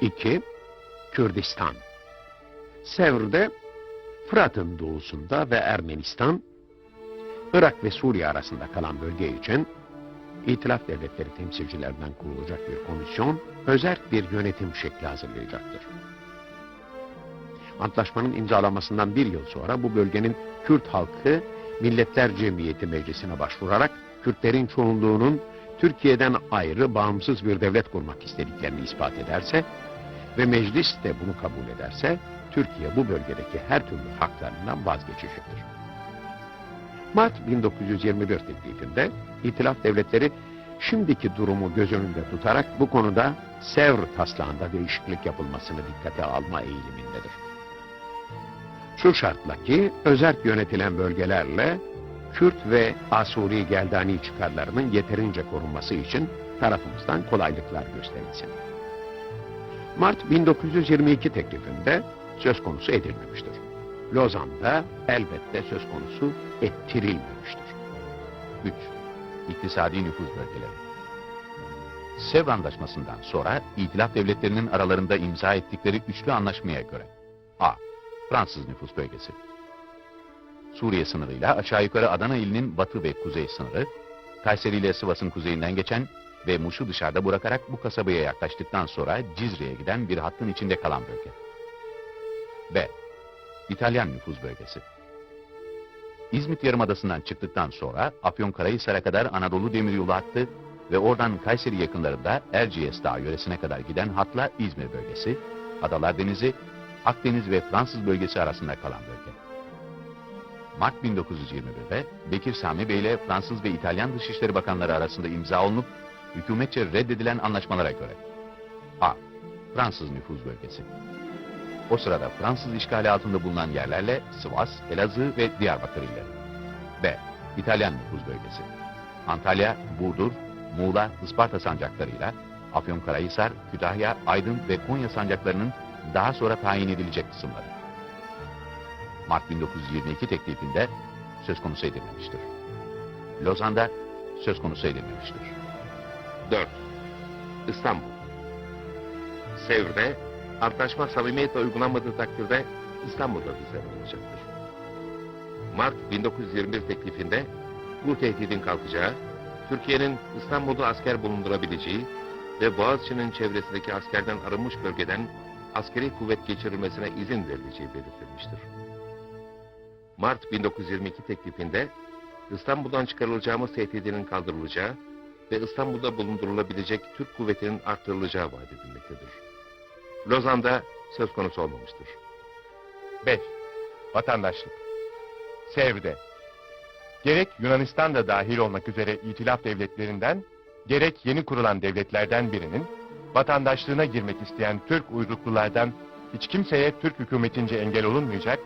2. Kürdistan. Sevr'de Fırat'ın doğusunda ve Ermenistan, Irak ve Suriye arasında kalan bölge için İtilaf Devletleri temsilcilerinden kurulacak bir komisyon, özerk bir yönetim şekli hazırlayacaktır. Antlaşmanın imzalanmasından bir yıl sonra bu bölgenin Kürt halkı Milletler Cemiyeti Meclisi'ne başvurarak Kürtlerin çoğunluğunun Türkiye'den ayrı bağımsız bir devlet kurmak istediklerini ispat ederse ve meclis de bunu kabul ederse Türkiye bu bölgedeki her türlü haklarından vazgeçecektir. Mart 1921 teklifinde İtilaf Devletleri şimdiki durumu göz önünde tutarak bu konuda Sevr taslağında değişiklik yapılmasını dikkate alma eğilimindedir. Şu şartla ki özerk yönetilen bölgelerle Kürt ve Asuri Geldani çıkarlarının yeterince korunması için tarafımızdan kolaylıklar gösterilsin. Mart 1922 teklifinde söz konusu edilmemiştir. Lozan'da elbette söz konusu ettirilmemiştir. 3. İktisadi nüfuz bölgeleri. Sevr Anlaşması'ndan sonra İtilaf Devletleri'nin aralarında imza ettikleri üçlü anlaşmaya göre A. Fransız nüfus bölgesi. Suriye sınırıyla aşağı yukarı Adana ilinin batı ve kuzey sınırı, Kayseri ile Sivas'ın kuzeyinden geçen ve Muş'u dışarıda bırakarak bu kasabaya yaklaştıktan sonra Cizre'ye giden bir hattın içinde kalan bölge. B. İtalyan nüfuz bölgesi. İzmit Yarımadası'ndan çıktıktan sonra Afyonkarahisar'a kadar Anadolu Demiryolu hattı ve oradan Kayseri yakınlarında Erciyes Dağı yöresine kadar giden hatla İzmir bölgesi, Adalar Denizi, Akdeniz ve Fransız bölgesi arasında kalan bölge. Mart 1921'de Bekir Sami Bey ile Fransız ve İtalyan Dışişleri Bakanları arasında imza olunup hükümetçe reddedilen anlaşmalara göre A. Fransız nüfuz bölgesi. O sırada Fransız işgali altında bulunan yerlerle Sivas, Elazığ ve Diyarbakır illeri. B. İtalyan nüfuz bölgesi. Antalya, Burdur, Muğla, Isparta sancaklarıyla Afyonkarahisar, Kütahya, Aydın ve Konya sancaklarının daha sonra tayin edilecek kısımları. Mart 1922 teklifinde söz konusu edilmemiştir. Lozan'da söz konusu edilmemiştir. 4. İstanbul. Sevr'de antlaşma samimiyetle uygulanmadığı takdirde İstanbul'da düzenlenecektir. Mart 1921 teklifinde bu tehdidin kalkacağı, Türkiye'nin İstanbul'da asker bulundurabileceği ve Boğaziçi'nin çevresindeki askerden arınmış bölgeden askeri kuvvet geçirilmesine izin verileceği belirtilmiştir. Mart 1922 teklifinde İstanbul'dan çıkarılacağımız tehdidinin kaldırılacağı ve İstanbul'da bulundurulabilecek Türk kuvvetinin arttırılacağı vaat edilmektedir. Lozan'da söz konusu olmamıştır. 5. Vatandaşlık. Sevr'de. Gerek Yunanistan da dahil olmak üzere itilaf devletlerinden, gerek yeni kurulan devletlerden birinin, vatandaşlığına girmek isteyen Türk uyruklulardan hiç kimseye Türk hükümetince engel olunmayacak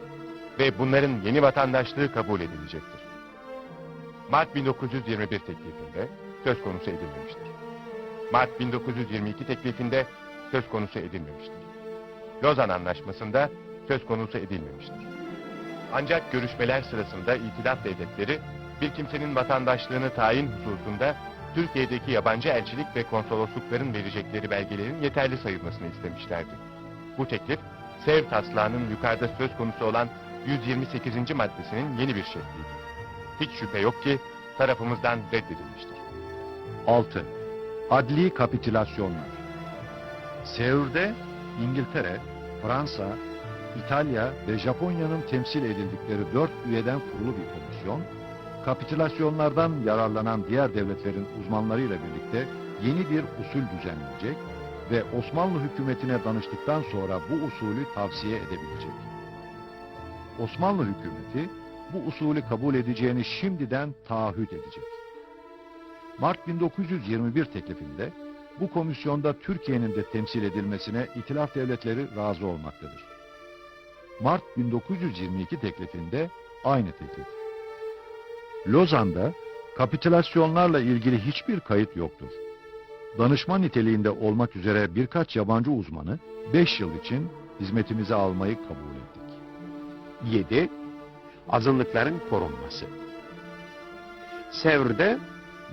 ve bunların yeni vatandaşlığı kabul edilecektir. Mart 1921 teklifinde söz konusu edilmemiştir. Mart 1922 teklifinde söz konusu edilmemiştir. Lozan Anlaşması'nda söz konusu edilmemiştir. Ancak görüşmeler sırasında itilaf devletleri bir kimsenin vatandaşlığını tayin hususunda Türkiye'deki yabancı elçilik ve konsoloslukların verecekleri belgelerin yeterli sayılmasını istemişlerdi. Bu teklif, Sev taslağının yukarıda söz konusu olan 128. maddesinin yeni bir şekliydi. Hiç şüphe yok ki tarafımızdan reddedilmiştir. 6. Adli kapitülasyonlar. Sevr'de İngiltere, Fransa, İtalya ve Japonya'nın temsil edildikleri dört üyeden kurulu bir komisyon, kapitülasyonlardan yararlanan diğer devletlerin uzmanlarıyla birlikte yeni bir usul düzenleyecek ve Osmanlı hükümetine danıştıktan sonra bu usulü tavsiye edebilecek. Osmanlı hükümeti bu usulü kabul edeceğini şimdiden taahhüt edecek. Mart 1921 teklifinde bu komisyonda Türkiye'nin de temsil edilmesine itilaf devletleri razı olmaktadır. Mart 1922 teklifinde aynı teklif. Lozan'da kapitülasyonlarla ilgili hiçbir kayıt yoktur. Danışman niteliğinde olmak üzere birkaç yabancı uzmanı 5 yıl için hizmetimize almayı kabul ettik. 7. Azınlıkların korunması. Sevr'de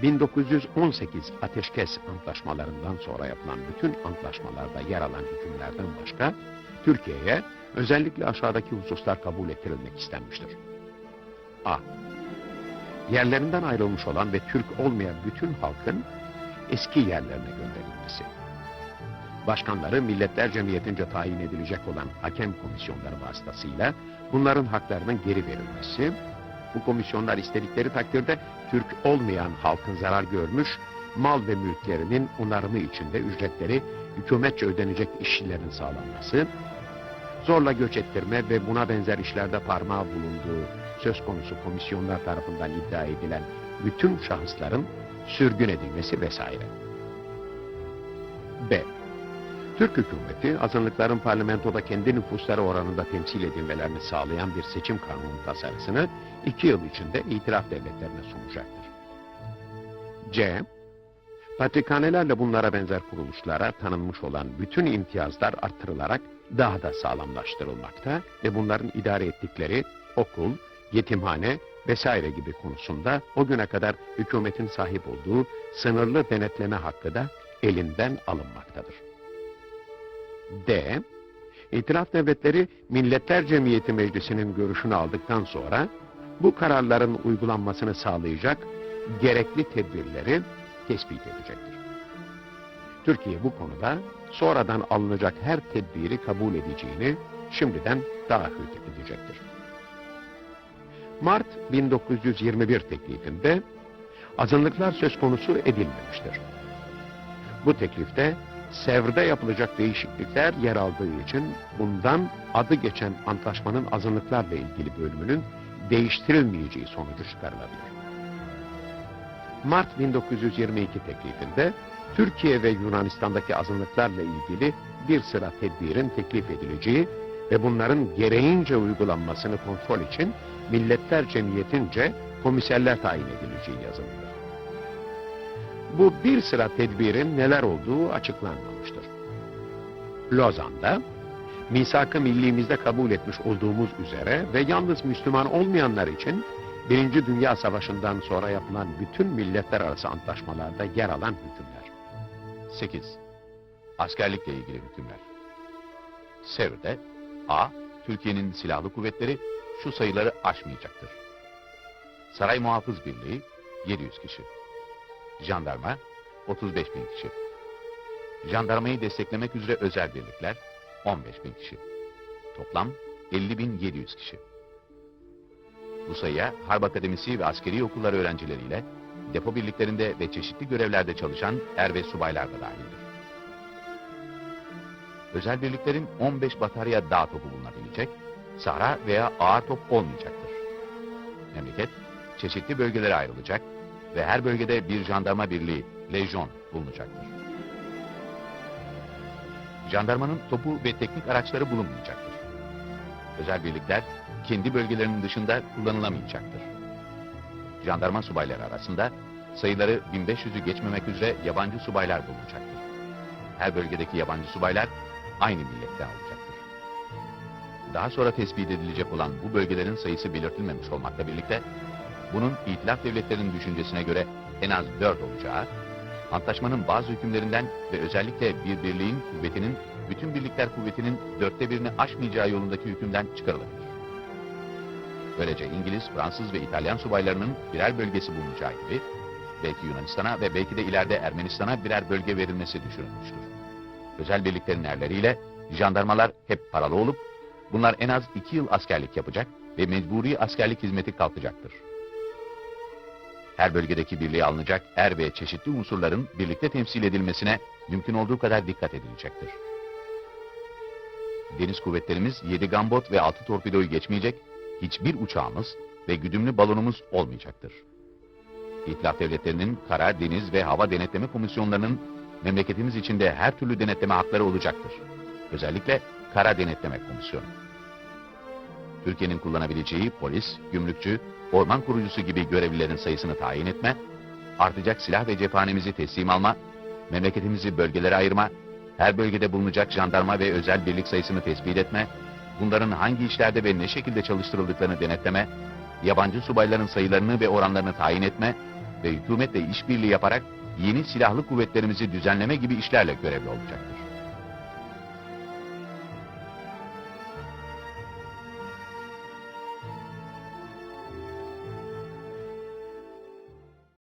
1918 ateşkes antlaşmalarından sonra yapılan bütün antlaşmalarda yer alan hükümlerden başka, Türkiye'ye özellikle aşağıdaki hususlar kabul ettirilmek istenmiştir. A. Yerlerinden ayrılmış olan ve Türk olmayan bütün halkın eski yerlerine gönderilmesi. Başkanları Milletler Cemiyeti'nce tayin edilecek olan hakem komisyonları vasıtasıyla bunların haklarının geri verilmesi, bu komisyonlar istedikleri takdirde Türk olmayan halkın zarar görmüş, mal ve mülklerinin onarımı içinde ücretleri hükümetçe ödenecek işçilerin sağlanması, zorla göç ettirme ve buna benzer işlerde parmağı bulunduğu söz konusu komisyonlar tarafından iddia edilen bütün şahısların sürgün edilmesi vesaire. B. Türk hükümeti azınlıkların parlamentoda kendi nüfusları oranında temsil edilmelerini sağlayan bir seçim kanunu tasarısını iki yıl içinde itiraf devletlerine sunacaktır. C. Patrikhanelerle bunlara benzer kuruluşlara tanınmış olan bütün imtiyazlar artırılarak daha da sağlamlaştırılmakta ve bunların idare ettikleri okul, yetimhane vesaire gibi konusunda o güne kadar hükümetin sahip olduğu sınırlı denetleme hakkı da elinden alınmaktadır. D. İtilaf devletleri Milletler Cemiyeti Meclisi'nin görüşünü aldıktan sonra bu kararların uygulanmasını sağlayacak gerekli tedbirleri tespit edecektir. Türkiye bu konuda sonradan alınacak her tedbiri kabul edeceğini şimdiden taahhüt edecektir. Mart 1921 teklifinde azınlıklar söz konusu edilmemiştir. Bu teklifte Sevr'de yapılacak değişiklikler yer aldığı için bundan adı geçen antlaşmanın azınlıklarla ilgili bölümünün değiştirilmeyeceği sonucu çıkarılabilir. Mart 1922 teklifinde Türkiye ve Yunanistan'daki azınlıklarla ilgili bir sıra tedbirin teklif edileceği ve bunların gereğince uygulanmasını kontrol için Milletler Cemiyetince komiserler tayin edileceği yazılıdır. Bu bir sıra tedbirin neler olduğu açıklanmamıştır. Lozan'da, misak-ı millimizde kabul etmiş olduğumuz üzere ve yalnız Müslüman olmayanlar için Birinci Dünya Savaşı'ndan sonra yapılan bütün milletler arası antlaşmalarda yer alan hükümler. 8. Askerlikle ilgili hükümler. Sevr'de A. Türkiye'nin silahlı kuvvetleri şu sayıları aşmayacaktır. Saray Muhafız Birliği 700 kişi. Jandarma 35 bin kişi. Jandarmayı desteklemek üzere özel birlikler 15 bin kişi. Toplam 50.700 kişi. Bu sayıya Harp Akademisi ve askeri okulları öğrencileriyle depo birliklerinde ve çeşitli görevlerde çalışan er ve subaylar da dahildir. Özel birliklerin 15 batarya dağ topu bulunabilecek, sahra veya ağır top olmayacaktır. Memleket çeşitli bölgelere ayrılacak ve her bölgede bir jandarma birliği, lejyon bulunacaktır. Jandarmanın topu ve teknik araçları bulunmayacaktır. Özel birlikler kendi bölgelerinin dışında kullanılamayacaktır. Jandarma subayları arasında sayıları 1500'ü geçmemek üzere yabancı subaylar bulunacaktır. Her bölgedeki yabancı subaylar aynı milletten olacaktır. Daha sonra tespit edilecek olan bu bölgelerin sayısı belirtilmemiş olmakla birlikte, bunun itilaf devletlerinin düşüncesine göre en az 4 olacağı, antlaşmanın bazı hükümlerinden ve özellikle bir birliğin kuvvetinin bütün birlikler kuvvetinin dörtte birini aşmayacağı yolundaki hükümden çıkarılabilir. Böylece İngiliz, Fransız ve İtalyan subaylarının birer bölgesi bulunacağı gibi, belki Yunanistan'a ve belki de ileride Ermenistan'a birer bölge verilmesi düşünülmüştür. Özel birliklerin erleriyle jandarmalar hep paralı olup, bunlar en az iki yıl askerlik yapacak ve mecburi askerlik hizmeti kalkacaktır. Her bölgedeki birliğe alınacak er ve çeşitli unsurların birlikte temsil edilmesine mümkün olduğu kadar dikkat edilecektir. Deniz kuvvetlerimiz 7 gambot ve 6 torpidoyu geçmeyecek, hiçbir uçağımız ve güdümlü balonumuz olmayacaktır. İtilaf devletlerinin kara, deniz ve hava denetleme komisyonlarının memleketimiz içinde her türlü denetleme hakları olacaktır. Özellikle kara denetleme komisyonu. Türkiye'nin kullanabileceği polis, gümrükçü, orman kurucusu gibi görevlilerin sayısını tayin etme, artacak silah ve cephanemizi teslim alma, memleketimizi bölgelere ayırma, her bölgede bulunacak jandarma ve özel birlik sayısını tespit etme, bunların hangi işlerde ve ne şekilde çalıştırıldıklarını denetleme, yabancı subayların sayılarını ve oranlarını tayin etme, ve hükümetle işbirliği yaparak yeni silahlı kuvvetlerimizi düzenleme gibi işlerle görevli olacaktır.